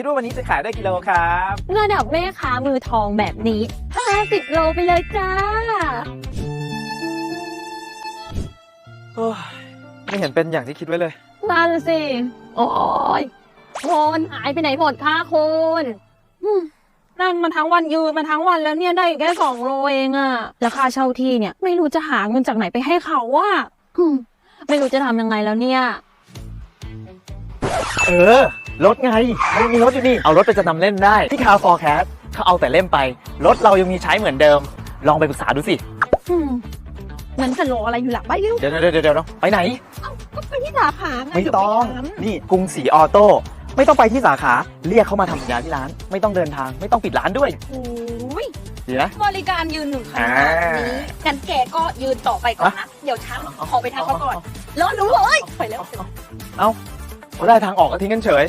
คิดว่าวันนี้จะขายได้กิโลครับระดับแม่ค้ามือทองแบบนี้ 50 โลไปเลยจ้า โอ้ยไม่เห็นเป็นอย่างที่คิดไว้เลย นั่นสิ โอ้ยคนหายไปไหนหมดคะคุณอืมนั่งมาทั้งวันยืนมาทั้งวันแล้วเนี่ยได้แค่สองโลเองอะแล้วค่าเช่าที่เนี่ย ไม่รู้จะหาเงินจากไหนไปให้เขาว่าไม่รู้จะทำยังไงแล้วเนี่ย เออ รถไงมันมีรถอยู่นี่ เอารถไปจำนำเล่นได้ ที่คาร์ฟอร์แคสเขาเอาแต่เล่มไป รถเรายังมีใช้เหมือนเดิม ลองไปปรึกษาดูสิอืมงั้นจะรออะไรอยู่หลังไปเร็วเดี๋ยวเดี๋ยวเดี๋ยวเดี๋ยวไปไหนก็ไปที่สาขาไงไม่ต้อง เดี๋ยวไปทำนี่กรุงศรีออโต้ไม่ต้องไปที่สาขา เรียกเขามาทำสัญญาที่ร้าน ไม่ต้องเดินทาง ไม่ต้องปิดร้านด้วยโอ้ยดีนะ บริการยืนหนึ่งขนาดอ่านี้กันแกก็ยืนต่อไปก่อนนะ เดี๋ยวฉันขอไปทักเขาก่อนรอหนูเลยไปแล้วเขาได้ทางออกก็ทิ้งกันเฉย